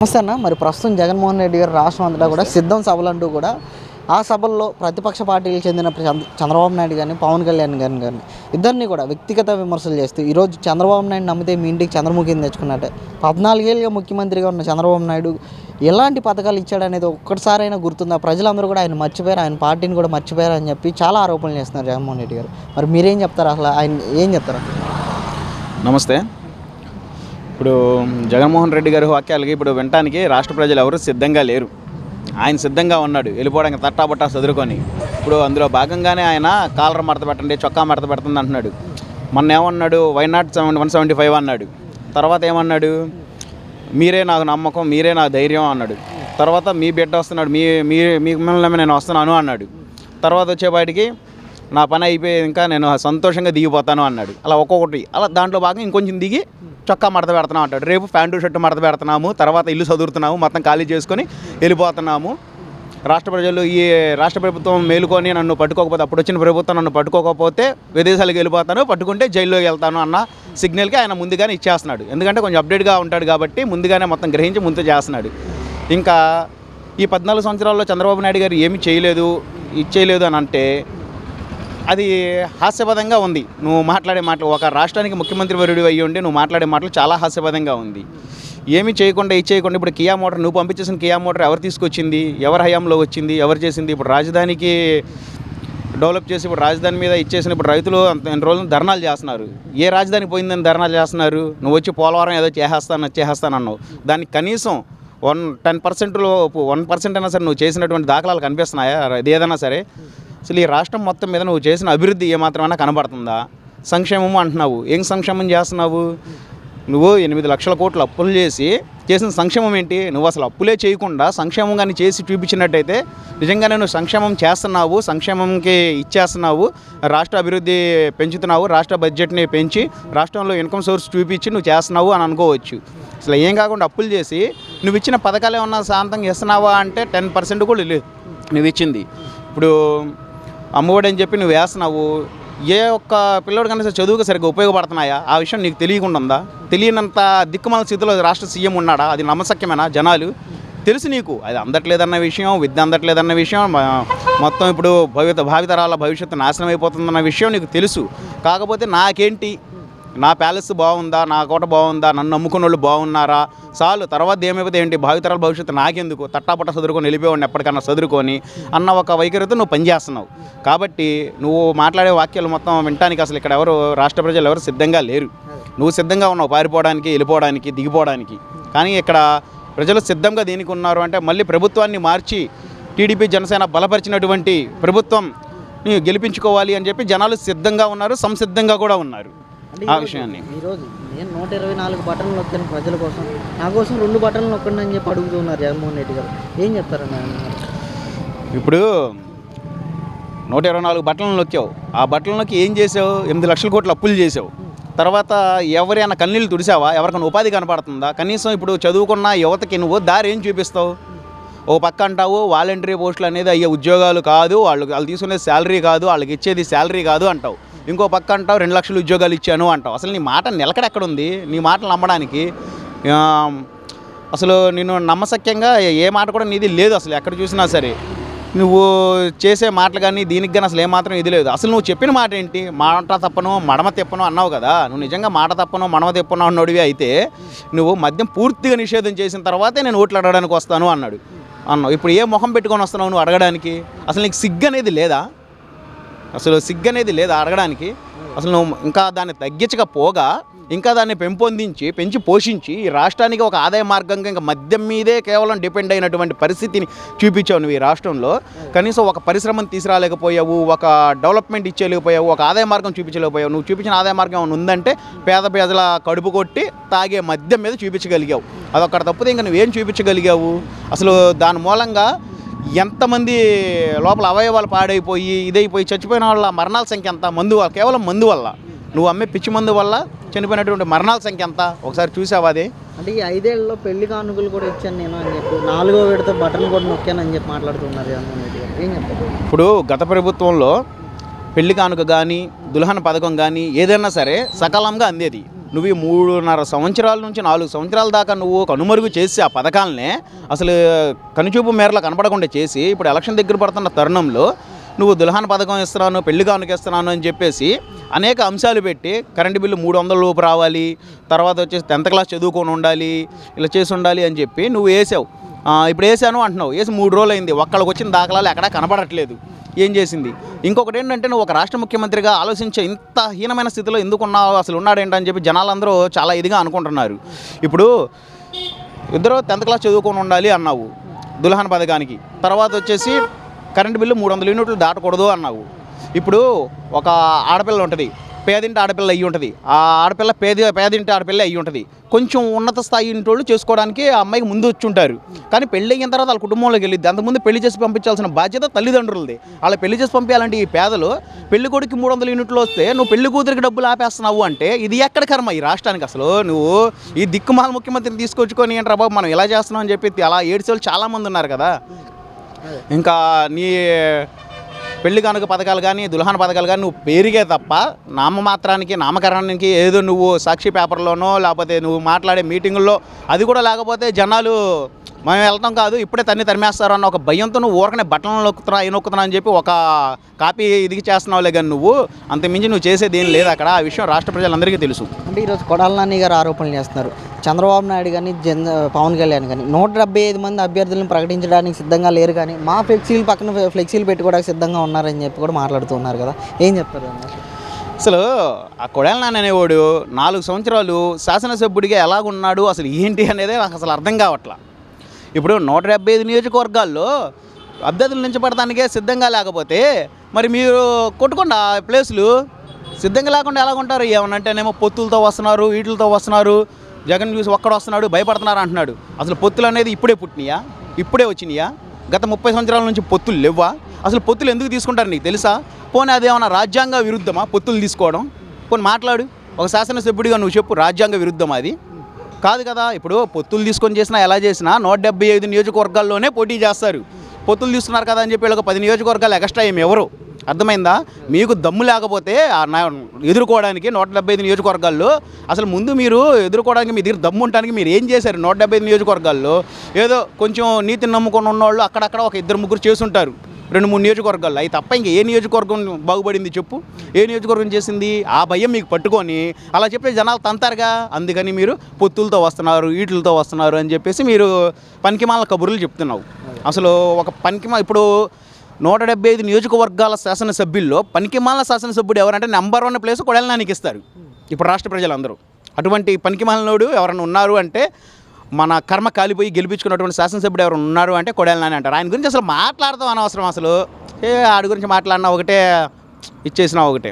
నమస్తే అన్న మరి ప్రస్తుతం జగన్మోహన్ రెడ్డి గారు రాష్ట్రం అంతటా కూడా సిద్ధం సభలంటూ కూడా ఆ సభల్లో ప్రతిపక్ష పార్టీలకు చెందిన చంద్ర- చంద్రబాబు నాయుడు కానీ పవన్ కళ్యాణ్ గారిని కానీ ఇద్దరిని కూడా వ్యక్తిగత విమర్శలు చేస్తూ ఈరోజు చంద్రబాబు నాయుడు నమ్మితే మీ ఇంటికి చంద్రముఖిని తెచ్చుకున్నట్టే? పద్నాలుగేళ్ళుగా ముఖ్యమంత్రిగా ఉన్న చంద్రబాబు నాయుడు ఎలాంటి పథకాలు ఇచ్చాడనేది ఒక్కసారైనా గుర్తుందా? ప్రజలందరూ కూడా ఆయన మర్చిపోయారు ఆయన పార్టీని కూడా మర్చిపోయారు అని చెప్పి చాలా ఆరోపణలు చేస్తున్నారు జగన్మోహన్ రెడ్డి గారు. మరి మీరేం చెప్తారు అసలు? ఆయన ఏం చెప్తారు? నమస్తే. ఇప్పుడు జగన్మోహన్ రెడ్డి గారి వాక్యాలకి ఇప్పుడు వినటానికి రాష్ట్ర ప్రజలు ఎవరు సిద్ధంగా లేరు. ఆయన సిద్ధంగా ఉన్నాడు వెళ్ళిపోవడానికి తట్టాబట్టా చదురుకొని ఇప్పుడు అందులో భాగంగానే ఆయన కాలర్ మడత పెట్టండి చొక్కా మడత పెడుతుంది అంటున్నాడు. మొన్న ఏమన్నాడు? Why not seven one seventy five అన్నాడు. తర్వాత ఏమన్నాడు? మీరే నాకు నమ్మకం మీరే నాకు ధైర్యం అన్నాడు. తర్వాత మీ బిడ్డ వస్తున్నాడు మీ మీ మీ మిమ్మల్ని నేను వస్తున్నాను అన్నాడు. తర్వాత వచ్చేపాటికి నా పని అయిపోయి ఇంకా నేను సంతోషంగా దిగిపోతాను అన్నాడు. అలా ఒక్కొక్కటి అలా దాంట్లో భాగం ఇంకొంచెం దిగి చొక్కా మడత పెడుతున్నాం అంటాడు. రేపు ప్యాంటు షర్టు మడత పెడుతున్నాము తర్వాత ఇల్లు చదువుతున్నాము మొత్తం ఖాళీ చేసుకొని వెళ్ళిపోతున్నాము. రాష్ట్ర ప్రజలు ఈ రాష్ట్ర ప్రభుత్వం మేలుకొని నన్ను పట్టుకోకపోతే అప్పుడు వచ్చిన ప్రభుత్వం నన్ను పట్టుకోకపోతే విదేశాలకు వెళ్ళిపోతాను పట్టుకుంటే జైల్లోకి వెళ్తాను అన్న సిగ్నల్కి ఆయన ముందుగానే ఇచ్చేస్తున్నాడు. ఎందుకంటే కొంచెం అప్డేట్గా ఉంటాడు కాబట్టి ముందుగానే మొత్తం గ్రహించి ముందు చేస్తున్నాడు. ఇంకా ఈ పద్నాలుగు సంవత్సరాల్లో చంద్రబాబు నాయుడు గారు ఏమి చేయలేదు ఇచ్చేయలేదు అని అంటే అది హాస్యపదంగా ఉంది. నువ్వు మాట్లాడే మాటలు ఒక రాష్ట్రానికి ముఖ్యమంత్రి వరుడి అయ్యి ఉండి నువ్వు మాట్లాడే మాటలు చాలా హాస్యపదంగా ఉంది. ఏమి చేయకుండా ఇది చేయకుండా ఇప్పుడు కియా మోటార్ నువ్వు పంపించేసిన కియా మోటార్ ఎవరు తీసుకొచ్చింది ఎవరి హయాంలో వచ్చింది ఎవరు చేసింది? ఇప్పుడు రాజధానికి డెవలప్ చేసి ఇప్పుడు రాజధాని మీద ఇచ్చేసిన ఇప్పుడు రైతులు అంత ఎన్ని రోజులు ధర్నాలు చేస్తున్నారు. ఏ రాజధాని పోయిందని ధర్నాలు చేస్తున్నారు? నువ్వు వచ్చి పోలవరం ఏదో చేసేస్తాను చేసేస్తానన్నావు దానికి కనీసం వన్ టెన్ పర్సెంట్లో వన్ పర్సెంట్ అయినా సరే నువ్వు చేసినటువంటి దాఖలాలు కనిపిస్తున్నాయా? అది ఏదైనా సరే. అసలు ఈ రాష్ట్రం మొత్తం మీద నువ్వు చేసిన అభివృద్ధి ఏమాత్రమైనా కనబడుతుందా? సంక్షేమము అంటున్నావు. ఏం సంక్షేమం చేస్తున్నావు? నువ్వు ఎనిమిది లక్షల కోట్లు అప్పులు చేసి చేసిన సంక్షేమం ఏంటి? నువ్వు అసలు అప్పులే చేయకుండా సంక్షేమం కానీ చేసి చూపించినట్టయితే నిజంగానే నువ్వు సంక్షేమం చేస్తున్నావు సంక్షేమంకి ఇచ్చేస్తున్నావు రాష్ట్ర అభివృద్ధి పెంచుతున్నావు రాష్ట్ర బడ్జెట్ని పెంచి రాష్ట్రంలో ఇన్కమ్ సోర్స్ చూపించి నువ్వు చేస్తున్నావు అని అనుకోవచ్చు. అసలు ఏం కాకుండా అప్పులు చేసి నువ్వు ఇచ్చిన పథకాలు ఏమన్నా శాంతంగా ఇస్తున్నావా అంటే టెన్ పర్సెంట్ కూడా లేదు నువ్వు ఇచ్చింది. ఇప్పుడు అమ్మఒడి అని చెప్పి నువ్వు వేస్తున్నావు ఏ ఒక్క పిల్లడు కనీసం చదువుకు సరిగ్గా ఉపయోగపడుతున్నాయా? ఆ విషయం నీకు తెలియకుండా ఉందా? తెలియనంత దిక్కుమాల స్థితిలో రాష్ట్ర సీఎం ఉన్నాడా? అది నమ్మశక్యమేనా? జనాలు? తెలుసు నీకు. అది అందట్లేదన్న విషయం విద్య అందట్లేదన్న విషయం మొత్తం ఇప్పుడు భవిత భావితరాల భవిష్యత్తు నాశనం అయిపోతుందన్న విషయం నీకు తెలుసు. కాకపోతే నాకేంటి? నా ప్యాలెస్ బాగుందా? నా కోట బాగుందా? నన్ను నమ్ముకున్న వాళ్ళు బాగున్నారా? చాలు తర్వాత ఏమైపోతే ఏంటి? భావితరాల భవిష్యత్తు నాకెందుకు? తట్టాపట్ట చదువుకొని వెళ్ళిపోయాడు ఎప్పటికన్నా చదువుకొని అన్న ఒక వైఖరితో నువ్వు పనిచేస్తున్నావు. కాబట్టి నువ్వు మాట్లాడే వాక్యాలు మొత్తం వినటానికి అసలు ఇక్కడ ఎవరు రాష్ట్ర ప్రజలు ఎవరు సిద్ధంగా లేరు. నువ్వు సిద్ధంగా ఉన్నావు పారిపోవడానికి వెళ్ళిపోవడానికి దిగిపోవడానికి. కానీ ఇక్కడ ప్రజలు సిద్ధంగా దేనికి ఉన్నారు అంటే మళ్ళీ ప్రభుత్వాన్ని మార్చి టీడీపీ జనసేన బలపరిచినటువంటి ప్రభుత్వం గెలిపించుకోవాలి అని చెప్పి జనాలు సిద్ధంగా ఉన్నారు సంసిద్ధంగా కూడా ఉన్నారు. ఆ విషయాన్ని. ఈరోజు నేను నూట ఇరవై నాలుగు బటన్లు నొక్కాను ప్రజల కోసం. నా కోసం రెండు బటన్లు నొక్కండి అని చెప్పి అడుగుతున్నారు జగన్మోహన్ రెడ్డి గారు. ఏం చెప్తారన్న ఇప్పుడు నూట ఇరవై నాలుగు బట్టలను నొక్కావు. ఆ బట్టలకి ఏం చేసావు? ఎనిమిది లక్షల కోట్ల అప్పులు చేసావు. తర్వాత ఎవరైనా కన్నీళ్ళు తుడిసావా? ఎవరికైనా ఉపాధి కనపడుతుందా? కనీసం ఇప్పుడు చదువుకున్న యువతకి నువ్వు దారి ఏం చూపిస్తావు? ఓ పక్క అంటావు వాలంటరీ పోస్టులు అనేది అయ్యే ఉద్యోగాలు కాదు వాళ్ళు వాళ్ళు తీసుకునే శాలరీ కాదు వాళ్ళకి ఇచ్చేది శాలరీ కాదు అంటావు. ఇంకో పక్క అంటావు రెండు లక్షలు ఉద్యోగాలు ఇచ్చాను అంటావు. అసలు నీ మాట నిలకడెక్కడుంది ఉంది నీ మాటలు నమ్మడానికి. అసలు నేను నమ్మశక్యంగా ఏ మాట కూడా నీది లేదు అసలు ఎక్కడ చూసినా సరే. నువ్వు చేసే మాటలు కానీ దీనికి కానీ అసలు ఏమాత్రం ఇది లేదు. అసలు నువ్వు చెప్పిన మాట ఏంటి? మాట తప్పను మడమ తిప్పను అన్నావు కదా. నువ్వు నిజంగా మాట తప్పను మడమ తిప్పను అన్నోడివి అయితే నువ్వు మద్యం పూర్తిగా నిషేధం చేసిన తర్వాతే నేను ఓట్లు అడగడానికి వస్తాను అన్నాడు. అన్నావు. ఇప్పుడు ఏ మొహం పెట్టుకొని వస్తున్నావు నువ్వు అడగడానికి? అసలు నీకు సిగ్గు అనేది లేదా? అసలు సిగ్గు అనేది లేదు అడగడానికి. అసలు నువ్వు ఇంకా దాన్ని తగ్గించకపోగా ఇంకా దాన్ని పెంపొందించి పెంచి పోషించి ఈ రాష్ట్రానికి ఒక ఆదాయ మార్గంగా ఇంకా మద్యం మీదే కేవలం డిపెండ్ అయినటువంటి పరిస్థితిని చూపించావు నువ్వు ఈ రాష్ట్రంలో. కనీసం ఒక పరిశ్రమను తీసుకురాలేకపోయావు ఒక డెవలప్మెంట్ ఇచ్చేయలేకపోయావు ఒక ఆదాయ మార్గం చూపించలేకపోయావు. నువ్వు చూపించిన ఆదాయ మార్గం ఏమైనా ఉందంటే పేద పేదల కడుపు కొట్టి తాగే మద్యం మీద చూపించగలిగావు. అదొక్కడ తప్పితే ఇంకా నువ్వేం చూపించగలిగావు? అసలు దాని మూలంగా ఎంతమంది లోపల అవయవాలు పాడైపోయి ఇదైపోయి చచ్చిపోయిన వాళ్ళ మరణాల సంఖ్య ఎంత? మందు వల్ల కేవలం మందు వల్ల. నువ్వు అమ్మే పిచ్చి మందు వల్ల చనిపోయినటువంటి మరణాల సంఖ్య ఎంత? ఒకసారి చూసావా అది? అంటే ఈ ఐదేళ్ళలో పెళ్ళి కానుకలు కూడా ఇచ్చాను నేను అని చెప్పి నాలుగో విడత బటన్ కూడా నొక్కాను అని చెప్పి మాట్లాడుతున్నారు ఏం చెప్తారు ఇప్పుడు గత ప్రభుత్వంలో పెళ్ళి కానుక కానీ దుల్హన్ పథకం కానీ ఏదైనా సరే సకాలంగా అందేది. నువ్వు మూడున్నర సంవత్సరాల నుంచి నాలుగు సంవత్సరాల దాకా నువ్వు కనుమరుగు చేసి ఆ పథకాలనే అసలు కనుచూపు మేరలో కనపడకుండా చేసి ఇప్పుడు ఎలక్షన్ దగ్గర పడుతున్న తరుణంలో నువ్వు దుల్హాన్ పథకం ఇస్తున్నాను పెళ్ళి కానుక ఇస్తున్నాను అని చెప్పేసి అనేక అంశాలు పెట్టి కరెంటు బిల్లు మూడు వందల లోపు రావాలి తర్వాత వచ్చేసి టెన్త్ క్లాస్ చదువుకొని ఉండాలి ఇలా చేసి ఉండాలి అని చెప్పి నువ్వు వేసావు. ఇప్పుడు వేసాను అంటున్నావు. వేసి మూడు రోజులు అయింది ఒక్కళ్ళకి వచ్చిన దాఖలాలు ఎక్కడా కనబడట్లేదు. ఏం చేసింది? ఇంకొకటి ఏంటంటే నువ్వు ఒక రాష్ట్ర ముఖ్యమంత్రిగా ఆలోచించే ఇంత హీనమైన స్థితిలో ఎందుకు ఉన్నావు? అసలు ఉన్నాడేంటని చెప్పి జనాలందరూ చాలా ఇదిగా అనుకుంటున్నారు. ఇప్పుడు ఇద్దరు టెన్త్ క్లాస్ చదువుకొని ఉండాలి అన్నావు దుల్హన్ పథకానికి. తర్వాత వచ్చేసి కరెంటు బిల్లు మూడు వందల యూనిట్లు దాటకూడదు అన్నావు. ఇప్పుడు ఒక ఆడపిల్ల ఉంటుంది. పేదింటి ఆడపిల్ల అయ్యి ఉంటుంది. ఆ ఆడపిల్ల పేద పేదింటి ఆడపిల్ల అయ్యి ఉంటుంది. కొంచెం ఉన్నత స్థాయి ఇంటి చేసుకోవడానికి ఆ అమ్మాయికి ముందు వచ్చి ఉంటారు. కానీ పెళ్ళి అయిన తర్వాత వాళ్ళ కుటుంబంలోకి వెళ్ళిద్ది. అంతకుముందు పెళ్ళి చేసి పంపించాల్సిన బాధ్యత తల్లిదండ్రులది. వాళ్ళ పెళ్ళి చేసి పంపించాలంటే ఈ పేదలు పెళ్ళి కొడుకు మూడు వందల యూనిట్లు వస్తే నువ్వు పెళ్ళి కూతురికి డబ్బులు ఆపేస్తున్నావు అంటే ఇది ఎక్కడ కర్మ ఈ రాష్ట్రానికి అసలు? నువ్వు ఈ దిక్కుమాల ముఖ్యమంత్రిని తీసుకొచ్చుకొని ఏంట్రా బాబు మనం ఇలా చేస్తున్నాం అని చెప్పి అలా ఏడ్చే వాళ్ళు చాలామంది ఉన్నారు కదా. ఇంకా నీ పెళ్ళి కానుక పథకాలు కానీ దుల్హాన పథకాలు కానీ నువ్వు పేరుగే తప్ప నామమాత్రానికి నామకరణానికి ఏదో నువ్వు సాక్షి పేపర్లోనో లేకపోతే నువ్వు మాట్లాడే మీటింగుల్లో అది కూడా లేకపోతే జనాలు మేము వెళ్తాం కాదు ఇప్పుడే తన్ని తరిమేస్తారు అన్న ఒక భయంతో నువ్వు ఊరకనే బట్టలను నొక్కుతున్నా ఈ నొక్కుతున్నా అని చెప్పి ఒక కాపీ ఇది చేస్తున్నావులే కానీ నువ్వు అంతమించి నువ్వు చేసేది ఏం లేదు అక్కడ. ఆ విషయం రాష్ట్ర ప్రజలందరికీ తెలుసు. అంటే ఈరోజు కొడాల నాని గారు ఆరోపణలు చేస్తున్నారు. చంద్రబాబు నాయుడు కానీ జన్ పవన్ కళ్యాణ్ కానీ నూట డెబ్బై ఐదు మంది అభ్యర్థులను ప్రకటించడానికి సిద్ధంగా లేరు కానీ మా ఫ్లెక్సీలు పక్కన ఫ్లెక్సీలు పెట్టుకోవడానికి సిద్ధంగా ఉన్నారని చెప్పి కూడా మాట్లాడుతున్నారు కదా. ఏం చెప్తారు? అసలు ఆ కొడాల నాన్న అనేవాడు నాలుగు సంవత్సరాలు శాసనసభ్యుడిగా ఎలాగున్నాడు అసలు ఏంటి అనేది నాకు అసలు అర్థం కావట్లా. ఇప్పుడు నూట డెబ్బై ఐదు నియోజకవర్గాల్లో అభ్యర్థులు నించబడటానికే సిద్ధంగా లేకపోతే మరి మీరు కొట్టుకుండా ఆ ప్లేసులు సిద్ధంగా లేకుండా ఎలా ఉంటారు? ఏమనంటేనేమో పొత్తులతో వస్తున్నారు వీటిలతో వస్తున్నారు జగన్ చూసి ఒక్కడ వస్తున్నాడు భయపడుతున్నారు అంటున్నాడు. అసలు పొత్తులు అనేది ఇప్పుడే పుట్టినయా? ఇప్పుడే వచ్చినాయా? గత ముప్పై సంవత్సరాల నుంచి పొత్తులు లేవా అసలు పొత్తులు ఎందుకు తీసుకుంటారు నీకు తెలుసా? పోనీ అదేమన్నా రాజ్యాంగ విరుద్ధమా పొత్తులు తీసుకోవడం? పోనీ మాట్లాడు. ఒక శాసనసభ్యుడిగా నువ్వు చెప్పు రాజ్యాంగ విరుద్ధమా అది? కాదు కదా ఇప్పుడు పొత్తులు తీసుకొని చేసినా ఎలా చేసినా నూట డెబ్బై ఐదు నియోజకవర్గాల్లోనే పోటీ చేస్తారు. పొత్తులు తీసుకున్నారు కదా అని చెప్పి వీళ్ళకి పది నియోజకవర్గాలు ఎక్స్ట్రా ఏమి ఎవరు? అర్థమైందా? మీకు దమ్ము లేకపోతే ఎదుర్కోవడానికి నూట డెబ్బై ఐదు నియోజకవర్గాల్లో అసలు ముందు మీరు ఎదుర్కోవడానికి మీ దగ్గర దమ్ము ఉండడానికి మీరు ఏం చేశారు నూట డెబ్బై ఐదు నియోజకవర్గాల్లో? ఏదో కొంచెం నీతిని నమ్ముకొని ఉన్నవాళ్ళు అక్కడక్కడ ఒక ఇద్దరు ముగ్గురు చేసుంటారు రెండు మూడు నియోజకవర్గాల్లో. అవి తప్ప ఇంకా ఏ నియోజకవర్గం బాగుపడింది చెప్పు? ఏ నియోజకవర్గం చేసింది? ఆ భయం మీకు పట్టుకొని అలా చెప్పే జనాలు తంతారుగా? అందుకని మీరు పొత్తులతో వస్తున్నారు ఈటులతో వస్తున్నారు అని చెప్పేసి మీరు పనికిమాల కబుర్లు చెప్తున్నావు. అసలు ఒక పనికిమా ఇప్పుడు నూట డెబ్బై ఐదు నియోజకవర్గాల శాసనసభ్యుల్లో పనికిమాల శాసనసభ్యుడు ఎవరంటే నెంబర్ వన్ ప్లేస్ కొడలనానికి ఇస్తారు. ఇప్పుడు రాష్ట్ర ప్రజలందరూ. అటువంటి పనికిమాలనోడు ఎవరైనా ఉన్నారు అంటే మన కర్మ కాలిపోయి గెలిపించుకున్నటువంటి శాసనసభ్యుడు ఎవరు ఉన్నారు అంటే కొడాలి నాని అంటారు. ఆయన గురించి అసలు మాట్లాడదాం అనవసరం అసలు. ఏ ఆడి గురించి మాట్లాడినా ఒకటే ఇచ్చేసినా ఒకటే.